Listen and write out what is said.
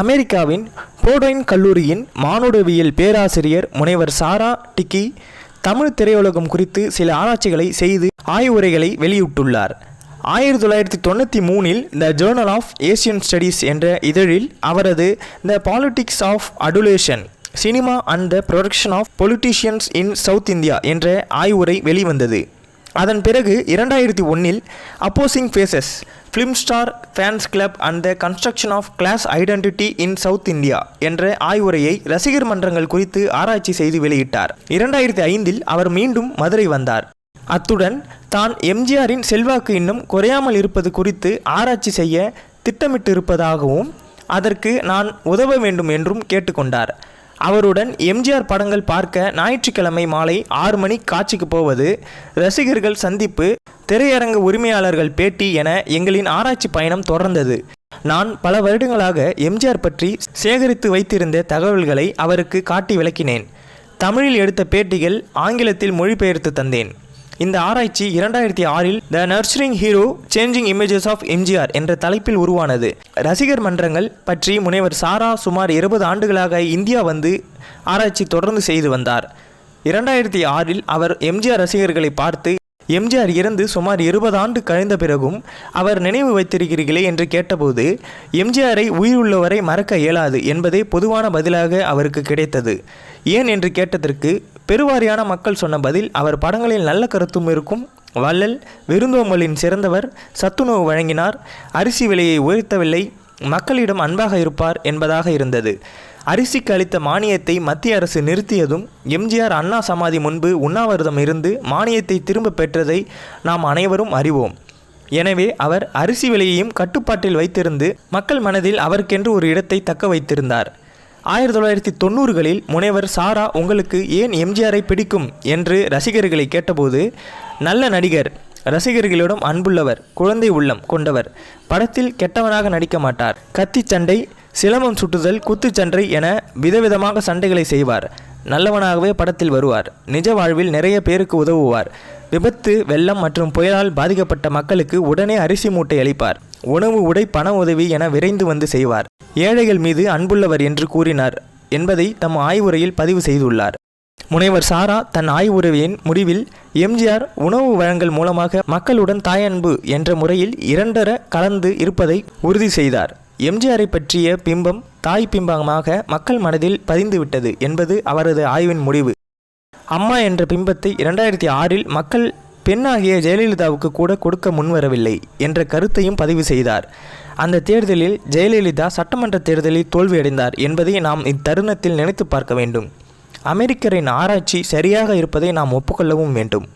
அமெரிக்காவின் போடோயின் கல்லூரியின் மானுடவியல் பேராசிரியர் முனைவர் சாரா டிக்கி தமிழ் திரையுலகம் குறித்து சில ஆராய்ச்சிகளை செய்து ஆய்வுரைகளை வெளியிட்டுள்ளார். ஆயிரத்தி தொள்ளாயிரத்தி தொண்ணூற்றி மூணில் the journal of Asian studies என்ற இதழில் அவரது the politics of adulation cinema and the production of politicians in South India என்ற ஆய்வுரை வெளிவந்தது. அதன் பிறகு இரண்டாயிரத்தி ஒன்றில் opposing faces film star fans club and the construction of class identity in South India என்ற ஆய்வுரையை ரசிகர் மன்றங்கள் குறித்து ஆராய்ச்சி செய்து வெளியிட்டார். இரண்டாயிரத்தி ஐந்தில் அவர் மீண்டும் மதுரை வந்தார். அத்துடன் தான் எம்ஜிஆரின் செல்வாக்கு இன்னும் குறையாமல் இருப்பது குறித்து ஆராய்ச்சி செய்ய திட்டமிட்டிருப்பதாகவும் அதற்கு நான் உதவ வேண்டும் என்றும் கேட்டுக்கொண்டார். அவருடன் எம்ஜிஆர் படங்கள் பார்க்க ஞாயிற்றுக்கிழமை மாலை ஆறு மணி காட்சிக்கு போவது ரசிகர்கள் சந்திப்பு திரையரங்கு உரிமையாளர்கள் பேட்டி என எங்களின் ஆராய்ச்சி பயணம் தொடர்ந்தது. நான் பல வருடங்களாக எம்ஜிஆர் பற்றி சேகரித்து வைத்திருந்த தகவல்களை அவருக்கு காட்டி விளக்கினேன். தமிழில் எடுத்த பேட்டிகள் ஆங்கிலத்தில் மொழிபெயர்த்து தந்தேன். இந்த ஆராய்ச்சி இரண்டாயிரத்தி ஆறில் the nursing hero changing images of MGR என்ற தலைப்பில் உருவானது. ரசிகர் மன்றங்கள் பற்றி முனைவர் சாரா சுமார் இருபது ஆண்டுகளாக இந்தியா வந்து ஆராய்ச்சி தொடர்ந்து செய்து வந்தார். இரண்டாயிரத்தி ஆறில் அவர் எம்ஜிஆர் ரசிகர்களை பார்த்து எம்ஜிஆர் இறந்து சுமார் இருபது ஆண்டு கழிந்த பிறகும் அவர் நினைவு வைத்திருக்கிறீர்களே என்று கேட்டபோது எம்ஜிஆரை உயிருள்ளவரை மறக்க இயலாது என்பதே பொதுவான பதிலாக அவருக்கு கிடைத்தது. ஏன் என்று கேட்டதற்கு பெருவாரியான மக்கள் சொன்ன பதில் அவர் படங்களில் நல்ல கருத்தும் இருக்கும். வள்ளல் விருந்தோம்பலின் சிறந்தவர் சத்துணவு வழங்கினார். அரிசி விலையை உயர்த்தவில்லை. மக்களிடம் அன்பாக இருப்பார் என்பதாக இருந்தது. அரிசிக்கு அளித்த மானியத்தை மத்திய அரசு நிறுத்தியதும் எம்ஜிஆர் அண்ணா சமாதி முன்பு உண்ணாவிரதம் இருந்து மானியத்தை திரும்ப பெற்றதை நாம் அனைவரும் அறிவோம். எனவே அவர் அரிசி விலையையும் கட்டுப்பாட்டில் வைத்திருந்து மக்கள் மனதில் அவருக்கென்று ஒரு இடத்தை தக்க வைத்திருந்தார். ஆயிரத்தி தொள்ளாயிரத்தி தொண்ணூறுகளில் முனைவர் சாரா உங்களுக்கு ஏன் எம்ஜிஆரை பிடிக்கும்? என்று ரசிகர்களை கேட்டபோது நல்ல நடிகர் ரசிகர்களிடம் அன்புள்ளவர் குழந்தை உள்ளம் கொண்டவர் படத்தில் கெட்டவனாக நடிக்க மாட்டார். கத்தி சண்டை சிலம்பம் சுட்டுதல் குத்துச்சண்டை என விதவிதமாக சண்டைகளை செய்வார். நல்லவனாகவே படத்தில் வருவார். நிஜ வாழ்வில் நிறைய பேருக்கு உதவுவார். விபத்து வெள்ளம் மற்றும் புயலால் பாதிக்கப்பட்ட மக்களுக்கு உடனே அரிசி மூட்டை அளிப்பார். உணவு உடை பண உதவி என விரைந்து வந்து செய்வார். ஏழைகள் மீது அன்புள்ளவர் என்று கூறினார் என்பதை தம் ஆய்வுரையில் பதிவு செய்துள்ளார். முனைவர் சாரா தன் ஆய்வுரையின் முடிவில் எம்ஜிஆர் உணவு வழங்கல் மூலமாக மக்களுடன் தாயன்பு என்ற முறையில் இரண்டர கலந்து இருப்பதை உறுதி செய்தார். எம்ஜிஆரை பற்றிய பிம்பம் தாய் பிம்பமாக மக்கள் மனதில் பதிந்துவிட்டது என்பது அவரது ஆய்வின் முடிவு. அம்மா என்ற பிம்பத்தை இரண்டாயிரத்தி ஆறில் மக்கள் பெண்ணாகிய ஜெயலலிதாவுக்கு கூட கொடுக்க முன்வரவில்லை என்ற கருத்தையும் பதிவு செய்தார். அந்த தேர்தலில் ஜெயலலிதா சட்டமன்ற தேர்தலில் தோல்வியடைந்தார் என்பதை நாம் இத்தருணத்தில் நினைத்து பார்க்க வேண்டும். அமெரிக்கரின் ஆராய்ச்சி சரியாக இருப்பதை நாம் ஒப்புக்கொள்ளவும் வேண்டும்.